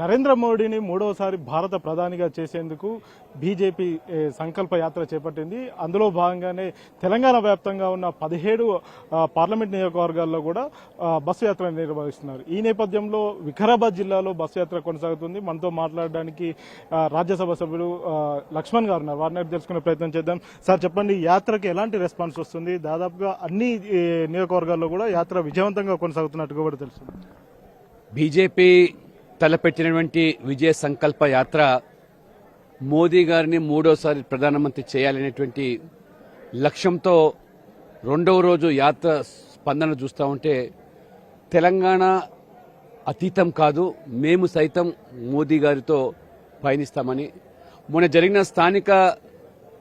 నరేంద్ర మోడీని మూడవసారి భారత ప్రధానిగా చేసేందుకు బీజేపీ సంకల్ప యాత్ర చేపట్టింది. అందులో భాగంగానే తెలంగాణ వ్యాప్తంగా ఉన్న పదిహేడు పార్లమెంట్ నియోజకవర్గాల్లో కూడా బస్సు యాత్ర నిర్వహిస్తున్నారు. ఈ నేపథ్యంలో వికారాబాద్ జిల్లాలో బస్సు యాత్ర కొనసాగుతుంది. మనతో మాట్లాడడానికి రాజ్యసభ సభ్యులు లక్ష్మణ్ గారు ఉన్నారు. వారిని తెలుసుకునే ప్రయత్నం చేద్దాం. సార్ చెప్పండి యాత్రకి ఎలాంటి రెస్పాన్స్ వస్తుంది? దాదాపుగా అన్ని నియోజకవర్గాల్లో కూడా యాత్ర విజయవంతంగా కొనసాగుతున్నట్టుగా కూడా తెలుస్తుంది. బీజేపీ తలపెట్టినటువంటి విజయ సంకల్ప యాత్ర మోదీ గారిని మూడోసారి ప్రధానమంత్రి చేయాలనేటువంటి లక్ష్యంతో రెండవ రోజు యాత్ర స్పందన చూస్తూ ఉంటే తెలంగాణ అతీతం కాదు మేము సైతం మోదీ గారితో పయనిస్తామని. మొన్న జరిగిన స్థానిక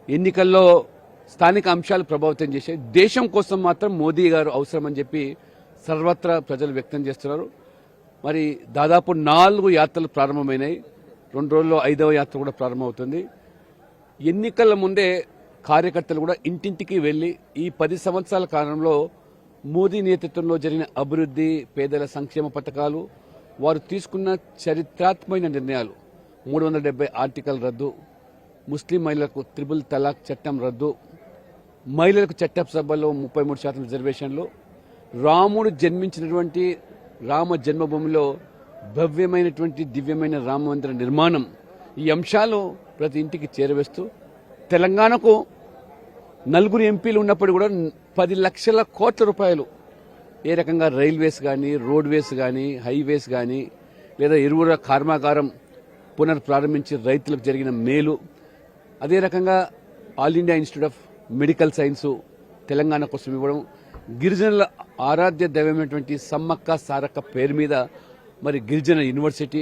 ఎన్నికల్లో స్థానిక అంశాలు ప్రభావితం చేసే దేశం కోసం మాత్రం మోదీ గారు అవసరమని చెప్పి సర్వత్రా ప్రజలు వ్యక్తం చేస్తున్నారు. మరి దాదాపు నాలుగు యాత్రలు ప్రారంభమైనాయి. రెండు రోజుల్లో ఐదవ యాత్ర కూడా ప్రారంభమవుతుంది. ఎన్నికల ముందే కార్యకర్తలు కూడా ఇంటింటికి వెళ్ళి ఈ పది సంవత్సరాల కాలంలో మోదీ నేతృత్వంలో జరిగిన అభివృద్ధి పేదల సంక్షేమ పథకాలు వారు తీసుకున్న చరిత్రాత్మకమైన నిర్ణయాలు. మూడు వందల డెబ్బై ఆర్టికల్ రద్దు ముస్లిం మహిళలకు త్రిబుల్ తలాక్ చట్టం రద్దు మహిళలకు చట్టసభలో ముప్పై మూడు శాతం రిజర్వేషన్లు రాముడు జన్మించినటువంటి రామ జన్మభూమిలో భవ్యమైనటువంటి దివ్యమైన రామ మందిర నిర్మాణం ఈ అంశాలు ప్రతి ఇంటికి చేరవేస్తూ తెలంగాణకు నలుగురు ఎంపీలు ఉన్నప్పుడు కూడా పది లక్షల కోట్ల రూపాయలు ఏ రకంగా రైల్వేస్ కానీ రోడ్వేస్ కానీ హైవేస్ కానీ లేదా ఎరువుల కర్మాగారం పునర్ప్రారంభించి రైతులకు జరిగిన మేలు అదే రకంగా All India Institute of Medical Science Telangana కోసం ఇవ్వడం గిరిజనుల ఆరాధ్య దైవమైనటువంటి సమ్మక్క సారక్క పేరు మీద మరి గిరిజన యూనివర్సిటీ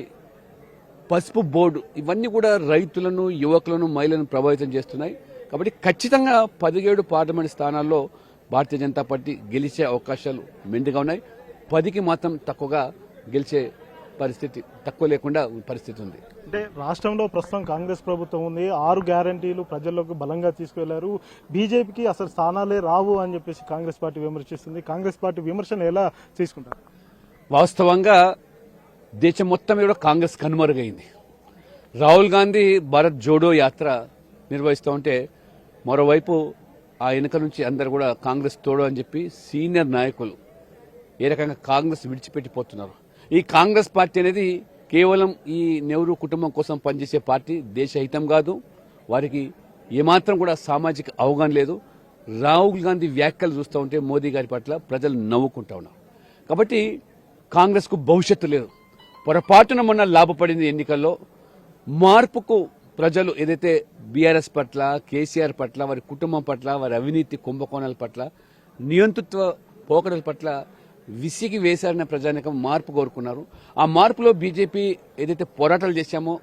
పసుపు బోర్డు ఇవన్నీ కూడా రైతులను యువకులను మహిళలను ప్రభావితం చేస్తున్నాయి. కాబట్టి ఖచ్చితంగా పదిహేడు పార్లమెంట్ స్థానాల్లో భారతీయ జనతా పార్టీ గెలిచే అవకాశాలు మెండుగా ఉన్నాయి. పదికి మాత్రం తక్కువగా గెలిచే పరిస్థితి తక్కువ లేకుండా పరిస్థితి ఉంది. అంటే రాష్ట్రంలో ప్రస్తుతం కాంగ్రెస్ ప్రభుత్వం ఉంది. ఆరు గ్యారంటీలు ప్రజల్లోకి బలంగా తీసుకెళ్ళారు. బీజేపీకి అసలు స్థానాలే రావు అని చెప్పేసి కాంగ్రెస్ పార్టీ విమర్శిస్తుంది. కాంగ్రెస్ పార్టీ విమర్శను ఎలా తీసుకుంటారు? వాస్తవంగా దేశం మొత్తం కూడా కాంగ్రెస్ కనుమరుగైంది. రాహుల్ గాంధీ భారత్ జోడో యాత్ర నిర్వహిస్తూ ఉంటే మరోవైపు ఆ వెనుక నుంచి అందరు కూడా కాంగ్రెస్ తోడు అని చెప్పి సీనియర్ నాయకులు ఏ రకంగా కాంగ్రెస్ విడిచిపెట్టిపోతున్నారు? ఈ కాంగ్రెస్ పార్టీ అనేది కేవలం ఈ నెహ్రూ కుటుంబం కోసం పనిచేసే పార్టీ దేశహితం కాదు. వారికి ఏమాత్రం కూడా సామాజిక అవగాహన లేదు. రాహుల్ గాంధీ వ్యాఖ్యలు చూస్తూ ఉంటే మోదీ గారి పట్ల ప్రజలు నవ్వుకుంటా ఉన్నారు. కాబట్టి కాంగ్రెస్కు భవిష్యత్తు లేదు. పొరపాటున మొన్న లాభపడింది ఎన్నికల్లో మార్పుకు ప్రజలు ఏదైతే బీఆర్ఎస్ పట్ల కేసీఆర్ పట్ల వారి కుటుంబం పట్ల వారి అవినీతి కుంభకోణాల పట్ల నియంతృత్వ పోకడల పట్ల విసిగి వేశారనే ప్రజానికం మార్పు కోరుకున్నారు. ఆ మార్పులో బీజేపీ ఏదైతే పోరాటాలు చేశామో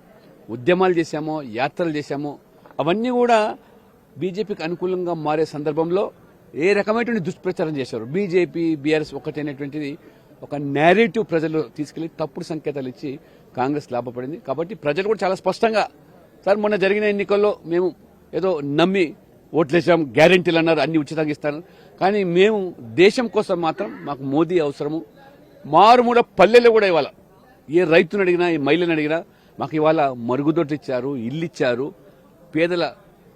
ఉద్యమాలు చేశామో యాత్రలు చేశామో అవన్నీ కూడా బీజేపీకి అనుకూలంగా మారే సందర్భంలో ఏ రకమైనటువంటి దుష్ప్రచారం చేశారు? బీజేపీ బీఆర్ఎస్ ఒకటైనటువంటిది ఒక నేరేటివ్ ప్రజలు తీసుకెళ్ళి తప్పుడు సంకేతాలు ఇచ్చి కాంగ్రెస్ లాభపడింది. కాబట్టి ప్రజలు కూడా చాలా స్పష్టంగా సార్ మొన్న జరిగిన ఎన్నికల్లో మేము ఏదో నమ్మి ఓట్లేసాం గ్యారెంటీలు అన్నారు అన్ని ఉచితంగా ఇస్తారు కానీ మేము దేశం కోసం మాత్రం మాకు మోదీ అవసరము. మారుమూల పల్లెలు కూడా ఇవాళ ఏ రైతును అడిగినా ఏ మహిళను అడిగినా మాకు ఇవాళ మరుగుదొడ్లు ఇచ్చారు ఇల్లు ఇచ్చారు. పేదల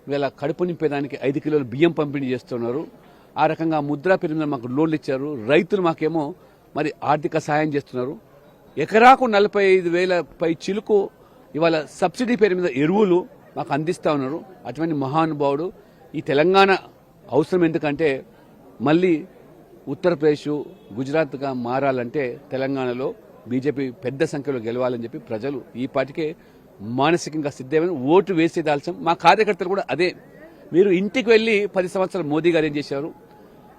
ఇవాళ కడుపు నింపేదానికి ఐదు కిలోల బియ్యం పంపిణీ చేస్తున్నారు. ఆ రకంగా ముద్రా పేరు మీద మాకు లోన్లు ఇచ్చారు. రైతులు మాకేమో మరి ఆర్థిక సహాయం చేస్తున్నారు. ఎకరాకు నలభై ఐదు వేల పై చిలుకు ఇవాళ సబ్సిడీ పేరు మీద ఎరువులు మాకు అందిస్తూ ఉన్నారు. అటువంటి మహానుభావుడు ఈ తెలంగాణ అవసరం ఎందుకంటే మళ్ళీ ఉత్తరప్రదేశ్ గుజరాత్గా మారాలంటే తెలంగాణలో బీజేపీ పెద్ద సంఖ్యలో గెలవాలని చెప్పి ప్రజలు ఈ పాటికే మానసికంగా సిద్ధమైన ఓటు వేసి దాల్సం మా కార్యకర్తలు కూడా అదే. మీరు ఇంటికి వెళ్ళి పది సంవత్సరాలు మోదీ గారు ఏం చేశారు?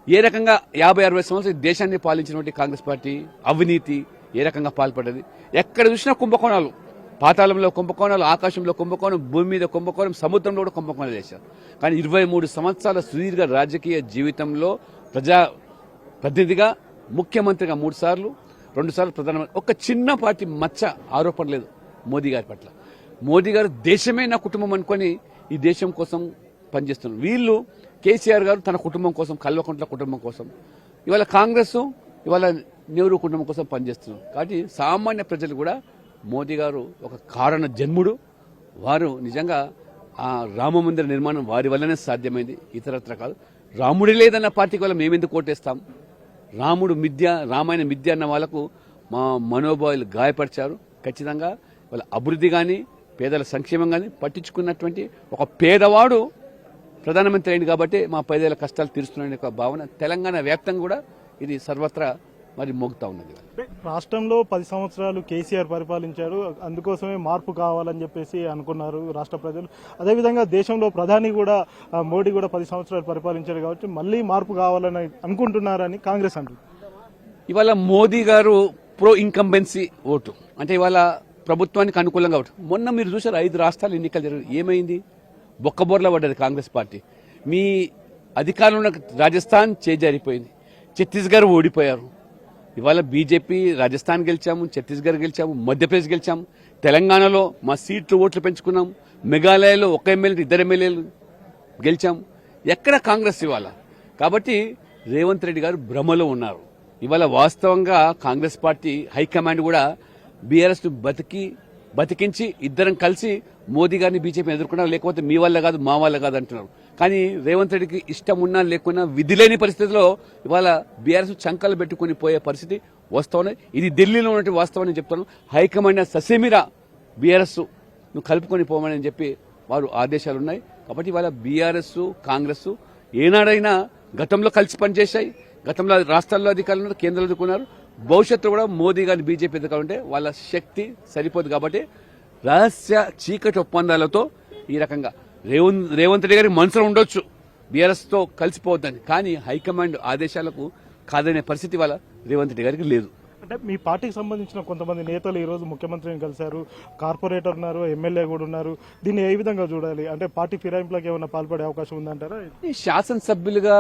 ఏ రకంగా యాభై అరవై సంవత్సరాలు ఈ దేశాన్ని పాలించినటువంటి కాంగ్రెస్ పార్టీ అవినీతి ఏ రకంగా పాల్పడ్డది? ఎక్కడ చూసినా కుంభకోణాలు. పాతాళంలో కుంభకోణాలు ఆకాశంలో కుంభకోణం భూమి మీద కుంభకోణం సముద్రంలో కూడా కుంభకోణాలు చేశారు. కానీ ఇరవై మూడు సంవత్సరాల సుదీర్ఘ రాజకీయ జీవితంలో ప్రజా ప్రతినిధిగా ముఖ్యమంత్రిగా మూడు సార్లు రెండు సార్లు ప్రధానమంత్రి. ఒక చిన్న పార్టీ మచ్చ ఆరోపణ లేదు మోదీ గారి పట్ల. మోదీ గారు దేశమే నా కుటుంబం అనుకొని ఈ దేశం కోసం పనిచేస్తున్నారు. వీళ్ళు కేసీఆర్ గారు తన కుటుంబం కోసం కల్వకుంట్ల కుటుంబం కోసం ఇవాళ కాంగ్రెస్ ఇవాళ నెహ్రూ కుటుంబం కోసం పనిచేస్తున్నారు. కాబట్టి సామాన్య ప్రజలు కూడా మోదీ గారు ఒక కారణ జన్ముడు. వారు నిజంగా ఆ రామ మందిర నిర్మాణం వారి వల్లనే సాధ్యమైంది. ఇతరత్ర కాదు. రాముడి లేదన్న పార్టీకి వల్ల మేమెందుకు కోటేస్తాం? రాముడు మిథ్య రామాయణ మిథ్య అన్న వాళ్ళకు మా మనోభావాలు గాయపరిచారు. ఖచ్చితంగా వాళ్ళ అభివృద్ధి కానీ పేదల సంక్షేమం కానీ పట్టించుకున్నటువంటి ఒక పేదవాడు ప్రధానమంత్రి అయింది కాబట్టి మా పేదల కష్టాలు తీరుస్తున్నాయని ఒక భావన తెలంగాణ వ్యాప్తంగా కూడా ఇది సర్వత్రా మరి మోగుతా ఉన్నది రాష్ట్రంలో పది సంవత్సరాలు కేసీఆర్ పరిపాలించారు అందుకోసమే మార్పు కావాలని చెప్పేసి అనుకున్నారు రాష్ట్ర ప్రజలు. అదేవిధంగా దేశంలో ప్రధాని కూడా మోడీ కూడా పది సంవత్సరాలు పరిపాలించారు కాబట్టి మళ్ళీ మార్పు కావాలని అనుకుంటున్నారని కాంగ్రెస్ అంటుంది ఇవాళ మోదీ గారు ప్రో ఇన్కంబెన్సీ ఓటు. అంటే ఇవాళ ప్రభుత్వానికి అనుకూలంగా ఓటు. మొన్న మీరు చూసారు ఐదు రాష్ట్రాలు ఎన్నికలు జరిగాయి. ఏమైంది? బొక్కబోర్ల పడ్డది కాంగ్రెస్ పార్టీ. మీ అధికారంలో రాజస్థాన్ చేజారిపోయింది. ఛత్తీస్గఢ్ ఓడిపోయారు. ఇవాళ బీజేపీ రాజస్థాన్ గెలిచాము ఛత్తీస్గఢ్ గెలిచాము మధ్యప్రదేశ్ గెలిచాము. తెలంగాణలో మా సీట్లు ఓట్లు పెంచుకున్నాం. మేఘాలయలో ఒక ఎమ్మెల్యే ఇద్దరు ఎమ్మెల్యేలు గెలిచాం. ఎక్కడ కాంగ్రెస్ ఇవాళ? కాబట్టి రేవంత్ రెడ్డి గారు భ్రమలో ఉన్నారు. ఇవాళ వాస్తవంగా కాంగ్రెస్ పార్టీ హైకమాండ్ కూడా బీఆర్ఎస్ను బతికి బతికించి ఇద్దరం కలిసి మోదీ గారిని బీజేపీ ఎదుర్కొన్నారు లేకపోతే మీ వల్ల కాదు మా వల్ల కాదు అంటున్నారు. కానీ రేవంత్ రెడ్డికి ఇష్టం ఉన్నా లేకున్నా విధి లేని పరిస్థితిలో ఇవాళ బీఆర్ఎస్ చంకలు పెట్టుకుని పోయే పరిస్థితి వస్తా ఇది ఢిల్లీలో ఉన్నటువంటి వాస్తవాన్ని చెప్తాను హైకమాండ్ ససేమిరా బీఆర్ఎస్ నువ్వు కలుపుకొని పోమని చెప్పి వారు ఆదేశాలు ఉన్నాయి. కాబట్టి ఇవాళ బీఆర్ఎస్ కాంగ్రెస్ ఏనాడైనా గతంలో కలిసి పనిచేశాయి. గతంలో రాష్ట్రాల్లో అధికారులు ఉన్నారు కేంద్రంలో అధికారులు భవిష్యత్తులో కూడా మోదీ గారిని బీజేపీ ఉంటే వాళ్ళ శక్తి సరిపోదు కాబట్టి రహస్య చీకటి ఒప్పందాలతో ఈ రకంగా రేవంత్ రేవంత్ రెడ్డి గారికి మనసులో ఉండొచ్చు. బీఆర్ఎస్తో కలిసిపోవద్దని. కానీ హైకమాండ్ ఆదేశాలకు కాదనే పరిస్థితి వాళ్ళ రేవంత్ రెడ్డి గారికి లేదు. అంటే మీ పార్టీకి సంబంధించిన కొంతమంది నేతలు ఈ రోజు ముఖ్యమంత్రిని కలిశారు కార్పొరేటర్ ఉన్నారు ఎమ్మెల్యే కూడా ఉన్నారు. దీన్ని ఏ విధంగా చూడాలి? అంటే పార్టీ ఫిరాయింపులకు ఏమైనా పాల్పడే అవకాశం ఉందంటారా? శాసనసభ్యులుగా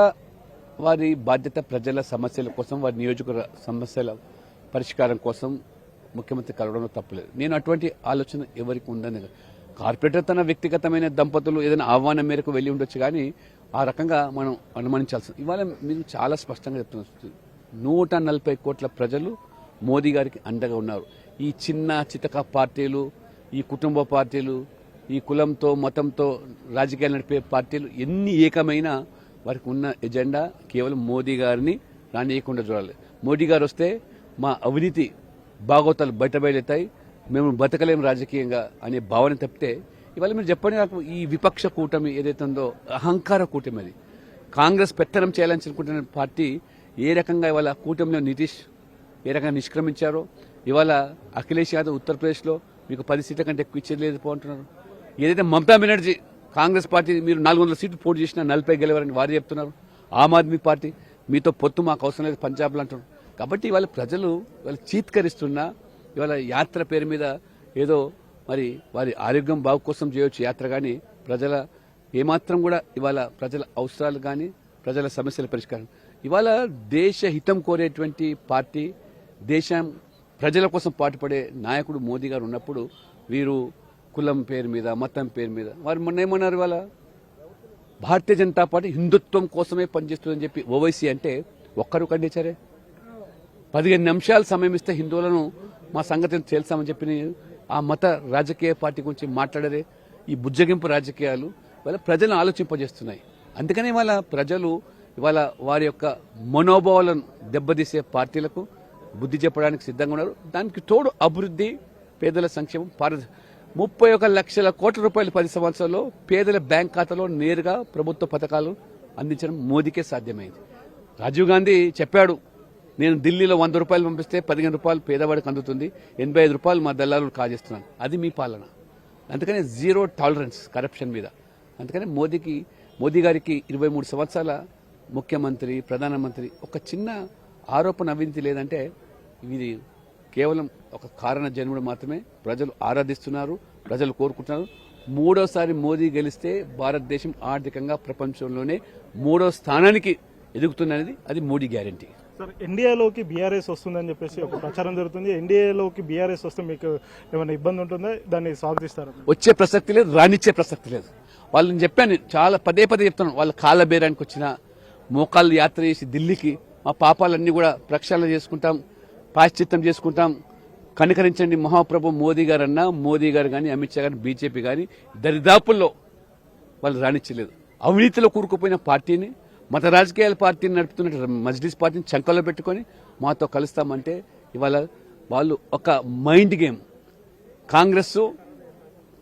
వారి బాధ్యత ప్రజల సమస్యల కోసం వారి నియోజక సమస్యల పరిష్కారం కోసం ముఖ్యమంత్రి కలవడంలో తప్పలేదు. నేను అటువంటి ఆలోచన ఎవరికి ఉందని కార్పొరేటర్ తన వ్యక్తిగతమైన దంపతులు ఏదైనా ఆహ్వానం మేరకు వెళ్ళి ఉండొచ్చు కానీ ఆ రకంగా మనం అనుమానించాల్సింది ఇవాళ మీరు చాలా స్పష్టంగా చెప్తున్నారు. నూట నలభై కోట్ల ప్రజలు మోదీ గారికి అండగా ఉన్నారు. ఈ చిన్న చితక పార్టీలు ఈ కుటుంబ పార్టీలు ఈ కులంతో మతంతో రాజకీయాలు నడిపే పార్టీలు ఎన్ని ఏకమైనా వారికి ఉన్న ఎజెండా కేవలం మోదీ గారిని రానియకుండా చూడాలి. మోడీ గారు వస్తే మా అవినీతి బాగోతాలు బయటబయలుతాయి మేము బతకలేం రాజకీయంగా అనే భావన తప్పితే ఇవాళ మీరు చెప్పండి నాకు ఈ విపక్ష కూటమి ఏదైతే ఉందో అహంకార కూటమి అది. కాంగ్రెస్ పెత్తనం చేయాలని అనుకుంటున్న పార్టీ ఏ రకంగా ఇవాళ కూటమిలో నితీష్ ఏ రకంగా నిష్క్రమించారో ఇవాళ అఖిలేష్ యాదవ్ ఉత్తరప్రదేశ్లో మీకు పది సీట్ల కంటే ఎక్కువ ఇచ్చేది లేదు పోంటున్నారు ఏదైతే మమతా బెనర్జీ కాంగ్రెస్ పార్టీ మీరు నాలుగు వందల సీట్లు పోటీ చేసినా నలభై గెలవరని వారు చెప్తున్నారు. ఆమ్ ఆద్మీ పార్టీ మీతో పొత్తు మాకు అవసరం లేదు పంజాబ్లో అంటున్నారు. కాబట్టి ఇవాళ ప్రజలు ఇవాళ చీత్కరిస్తున్నా ఇవాళ యాత్ర పేరు మీద ఏదో మరి వారి ఆరోగ్యం బాగు కోసం చేయొచ్చు యాత్ర కానీ ప్రజల ఏమాత్రం కూడా ఇవాళ ప్రజల అవసరాలు కానీ ప్రజల సమస్యల పరిష్కారం. ఇవాళ దేశ హితం కోరేటువంటి పార్టీ దేశం ప్రజల కోసం పాటుపడే నాయకుడు మోదీ గారు ఉన్నప్పుడు వీరు కులం పేరు మీద మతం పేరు మీద. వారు మొన్న ఏమన్నారు వాళ్ళ భారతీయ జనతా పార్టీ హిందుత్వం కోసమే పనిచేస్తుందని చెప్పి ఓవైసీ అంటే ఒక్కరు ఖండించారే? పదిహేను నిమిషాలు సమయం ఇస్తే హిందువులను మా సంగతిని తేల్చామని చెప్పి ఆ మత రాజకీయ పార్టీ గురించి మాట్లాడేదే. ఈ బుజ్జగింపు రాజకీయాలు వాళ్ళ ప్రజలను ఆలోచింపజేస్తున్నాయి. అందుకనే వాళ్ళ ప్రజలు ఇవాళ వారి యొక్క మనోభావాలను దెబ్బతీసే పార్టీలకు బుద్ధి చెప్పడానికి సిద్ధంగా ఉన్నారు. దానికి తోడు అభివృద్ధి పేదల సంక్షేమం పారద ముప్పై ఒక లక్షల కోట్ల రూపాయలు పది సంవత్సరాల్లో పేదల బ్యాంక్ ఖాతాలో నేరుగా ప్రభుత్వ పథకాలు అందించడం మోదీకే సాధ్యమైంది. రాజీవ్ గాంధీ చెప్పాడు నేను ఢిల్లీలో వంద రూపాయలు పంపిస్తే పదిహేను రూపాయలు పేదవాడికి అందుతుంది ఎనభై ఐదు రూపాయలు మా దళాలు కాజేస్తున్నాను అది మీ పాలన. అందుకనే జీరో టాలరెన్స్ కరప్షన్ మీద. అందుకని మోదీకి మోదీ గారికి ఇరవై మూడు సంవత్సరాల ముఖ్యమంత్రి ప్రధానమంత్రి ఒక చిన్న ఆరోపణ అవినీతి లేదంటే ఇది కేవలం ఒక కారణ జన్ముడు మాత్రమే ప్రజలు ఆరాధిస్తున్నారు ప్రజలు కోరుకుంటున్నారు. మూడోసారి మోదీ గెలిస్తే భారతదేశం ఆర్థికంగా ప్రపంచంలోనే మూడో స్థానానికి ఎదుగుతున్నది అది మోడీ గ్యారంటీ. సార్ ఎన్డీఏలోకి బీఆర్ఎస్ వస్తుందని చెప్పేసి ఒక ప్రచారం జరుగుతుంది. ఎన్డీఏలోకి బీఆర్ఎస్ వస్తే మీకు ఏమైనా ఇబ్బంది ఉంటుందా? దాన్ని స్వాగతిస్తారా? వచ్చే ప్రసక్తి లేదు రానిచ్చే ప్రసక్తి లేదు. వాళ్ళని చెప్పాను చాలా పదే పదే చెప్తాను వాళ్ళ కాళ్ళ బేరానికి వచ్చిన మోకాళ్ళు యాత్ర చేసి ఢిల్లీకి మా పాపాలన్నీ కూడా ప్రక్షాళన చేసుకుంటాం పాశ్చిత్తం చేసుకుంటాం. కనికరించండి మహాప్రభు మోదీ గారు అన్నా మోదీ గారు కానీ అమిత్ షా గారు బీజేపీ కానీ దరిదాపుల్లో వాళ్ళు రాణించలేదు. అవినీతిలో కూరుకుపోయిన పార్టీని మత రాజకీయాల పార్టీని నడుపుతున్న మజ్లిస్ పార్టీని చంకలో పెట్టుకొని మాతో కలుస్తామంటే ఇవాళ వాళ్ళు ఒక మైండ్ గేమ్. కాంగ్రెస్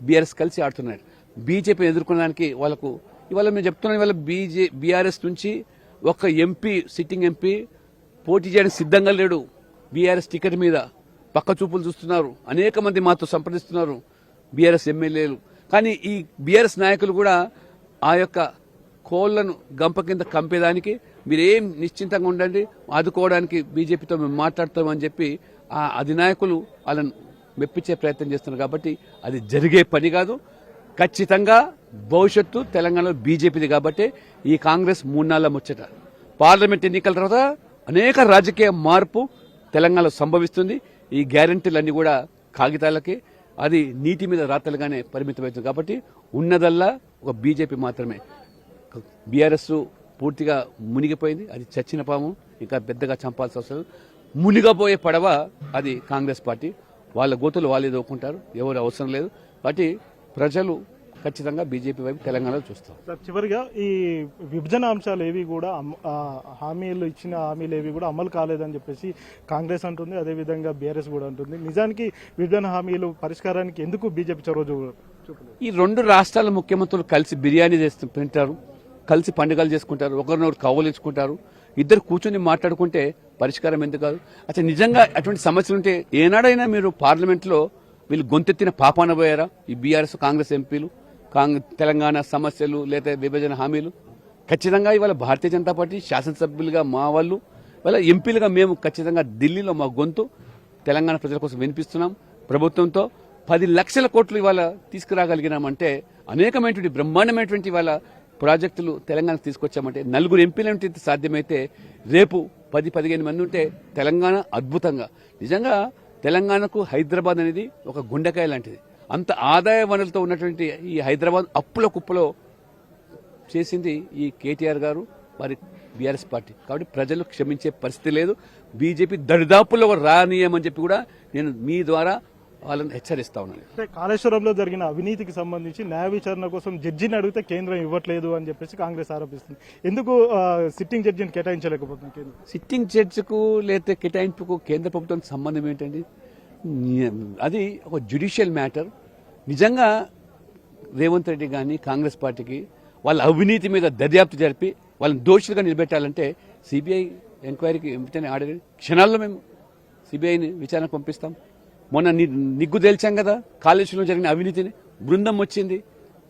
బీఆర్ఎస్ కలిసి ఆడుతున్నారు. బీజేపీని ఎదుర్కొనడానికి వాళ్ళకు ఇవాళ మేము చెప్తున్నాం ఇవాళ బీజే బీఆర్ఎస్ నుంచి ఒక ఎంపీ సిట్టింగ్ ఎంపీ పోటీ చేయడానికి సిద్ధంగా లేడు. బీఆర్ఎస్ టికెట్ మీద పక్క చూపులు చూస్తున్నారు. అనేక మంది మాతో సంప్రదిస్తున్నారు బీఆర్ఎస్ ఎమ్మెల్యేలు. కానీ ఈ బీఆర్ఎస్ నాయకులు కూడా ఆ యొక్క కోళ్ళను గంప కింద కంపేదానికి మీరేం నిశ్చింతంగా ఉండండి ఆదుకోవడానికి బీజేపీతో మేము మాట్లాడతామని చెప్పి ఆ అధినాయకులు వాళ్ళను మెప్పించే ప్రయత్నం చేస్తున్నారు కాబట్టి అది జరిగే పని కాదు. ఖచ్చితంగా భవిష్యత్తు తెలంగాణలో బీజేపీది కాబట్టి ఈ కాంగ్రెస్ మూడు నాళ్ళ ముచ్చట. పార్లమెంట్ ఎన్నికల తర్వాత అనేక రాజకీయ మార్పు తెలంగాణలో సంభవిస్తుంది. ఈ గ్యారంటీలన్నీ కూడా కాగితాలకి. అది నీటి మీద రాతలుగానే పరిమితమవుతుంది కాబట్టి ఉన్నదల్లా ఒక బీజేపీ మాత్రమే. బీఆర్ఎస్ పూర్తిగా మునిగిపోయింది. అది చచ్చిన పాము. ఇంకా పెద్దగా చంపాల్సి అవసరం లేదు. మునిగబోయే పడవ అది కాంగ్రెస్ పార్టీ. వాళ్ళ గోతులు వాళ్ళే దోకుంటారు ఎవరు అవసరం లేదు. కాబట్టి ప్రజలు ఖచ్చితంగా బీజేపీ వైపు తెలంగాణలో చూస్తారు సార్ చివరిగా ఈ విభజన అంశాలు ఏవి కూడా హామీలు ఇచ్చిన హామీలు ఏవి కూడా అమలు కాలేదని చెప్పేసి కాంగ్రెస్ అంటుంది అదేవిధంగా బీఆర్ఎస్ కూడా అంటుంది. నిజానికి విభజన హామీలు పరిష్కారానికి ఎందుకు బీజేపీ చొరవ ఈ రెండు రాష్ట్రాల ముఖ్యమంత్రులు కలిసి బిర్యానీ చేస్తూ తింటారు కలిసి పండుగలు చేసుకుంటారు ఒకరినొకరు కౌలించుకుంటారు ఇద్దరు కూర్చొని మాట్లాడుకుంటే పరిష్కారం ఎందుకు కాదు? అసలు నిజంగా అటువంటి సమస్యలు ఉంటే ఏనాడైనా మీరు పార్లమెంట్లో వీళ్ళు గొంతెత్తిన పాపాన పోయారా? ఈ బీఆర్ఎస్ కాంగ్రెస్ ఎంపీలు? కాంగ్రెస్ తెలంగాణ సమస్యలు లేదా విభజన హామీలు. ఖచ్చితంగా ఇవాళ భారతీయ జనతా పార్టీ శాసనసభ్యులుగా మా వాళ్ళు ఇవాళ ఎంపీలుగా మేము ఖచ్చితంగా ఢిల్లీలో మా గొంతు. తెలంగాణ ప్రజల కోసం వినిపిస్తున్నాం ప్రభుత్వంతో. పది లక్షల కోట్లు ఇవాళ తీసుకురాగలిగినామంటే అనేకమైనటువంటి బ్రహ్మాండమైనటువంటి ఇవాళ ప్రాజెక్టులు తెలంగాణకు తీసుకొచ్చామంటే నలుగురు ఎంపీలంటే సాధ్యమైతే రేపు పది పదిహేను మంది ఉంటే తెలంగాణ అద్భుతంగా. నిజంగా తెలంగాణకు హైదరాబాద్ అనేది ఒక గుండెకాయ లాంటిది. అంత ఆదాయ వనరులతో ఉన్నటువంటి ఈ హైదరాబాద్ అప్పుల కుప్పలో చేసింది ఈ కేటీఆర్ గారు వారి బీఆర్ఎస్ పార్టీ. కాబట్టి ప్రజలు క్షమించే పరిస్థితి లేదు. బీజేపీ దరిదాపుల్లో రానియమని చెప్పి కూడా నేను మీ ద్వారా వాళ్ళని హెచ్చరిస్తా ఉన్నాను. కాళేశ్వరంలో జరిగిన అవినీతికి సంబంధించి న్యాయ విచారణ కోసం జడ్జిని అడిగితే కేంద్రం ఇవ్వట్లేదు అని చెప్పేసి కాంగ్రెస్ ఆరోపిస్తుంది. ఎందుకు సిట్టింగ్ జడ్జిని కేటాయించలేకపోతుంది కేంద్రం? సిట్టింగ్ జడ్జికు లేదా కేటాయింపుకు కేంద్ర ప్రభుత్వానికి సంబంధం ఏంటండి? అది ఒక జ్యుడిషియల్ మ్యాటర్ నిజంగా రేవంత్ రెడ్డి కానీ కాంగ్రెస్ పార్టీకి వాళ్ళ అవినీతి మీద దర్యాప్తు జరిపి వాళ్ళని దోషులుగా నిలబెట్టాలంటే సిబిఐ ఎంక్వైరీకి వెంటనే ఆడే క్షణాల్లో మేము సిబిఐని విచారణకు పంపిస్తాం. మొన్న నిగ్గు తేల్చాం కదా కాళేశ్వరంలో జరిగిన అవినీతిని. బృందం వచ్చింది.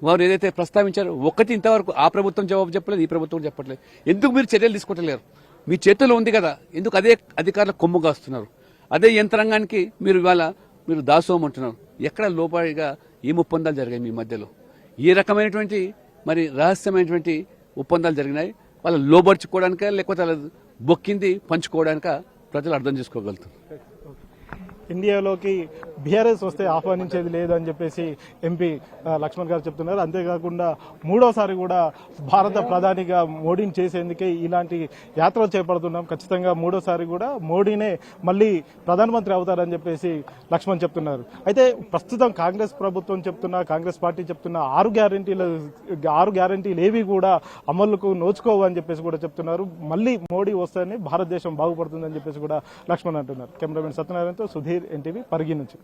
వారు ఏదైతే ప్రస్తావించారో ఒకటి ఇంతవరకు ఆ ప్రభుత్వం జవాబు చెప్పలేదు ఈ ప్రభుత్వం చెప్పట్లేదు. ఎందుకు మీరు చర్యలు తీసుకోవట్లేరు మీ చేతుల్లో ఉంది కదా. ఎందుకు అదే అధికారులు కొమ్ము కాస్తున్నారు? అదే యంత్రాంగానికి మీరు ఇవాళ మీరు దాసోహం అంటున్నారు. ఎక్కడ లోపాయిగా ఏం ఒప్పందాలు జరిగాయి మీ మధ్యలో? ఏ రకమైనటువంటి మరి రహస్యమైనటువంటి ఒప్పందాలు జరిగినాయి? వాళ్ళు లోబర్చుకోవడానిక లేకపోతే బొక్కింది పంచుకోవడానిక ప్రజలు అర్థం చేసుకోగలుగుతారు. ఇండియాలోకి బీఆర్ఎస్ వస్తే ఆహ్వానించేది లేదు అని చెప్పేసి ఎంపీ లక్ష్మణ్ గారు చెప్తున్నారు. అంతేకాకుండా మూడోసారి కూడా భారత ప్రధానిగా మోడీని చేసేందుకే ఇలాంటి యాత్రలు చేపడుతున్నాం. ఖచ్చితంగా మూడోసారి కూడా మోడీనే మళ్ళీ ప్రధానమంత్రి అవుతారని చెప్పేసి లక్ష్మణ్ చెప్తున్నారు. అయితే ప్రస్తుతం కాంగ్రెస్ ప్రభుత్వం చెప్తున్న కాంగ్రెస్ పార్టీ చెప్తున్న ఆరు గ్యారంటీలు ఆరు గ్యారంటీలు ఏవి కూడా అమలుకు నోచుకోవు అని చెప్పేసి కూడా చెప్తున్నారు. మళ్ళీ మోడీ వస్తేనే భారతదేశం బాగుపడుతుందని చెప్పేసి కూడా లక్ష్మణ్ అంటున్నారు. కెమెరామెన్ సత్యనారాయణతో సుధీర్ ఎన్టీవీ పరిగి నుంచి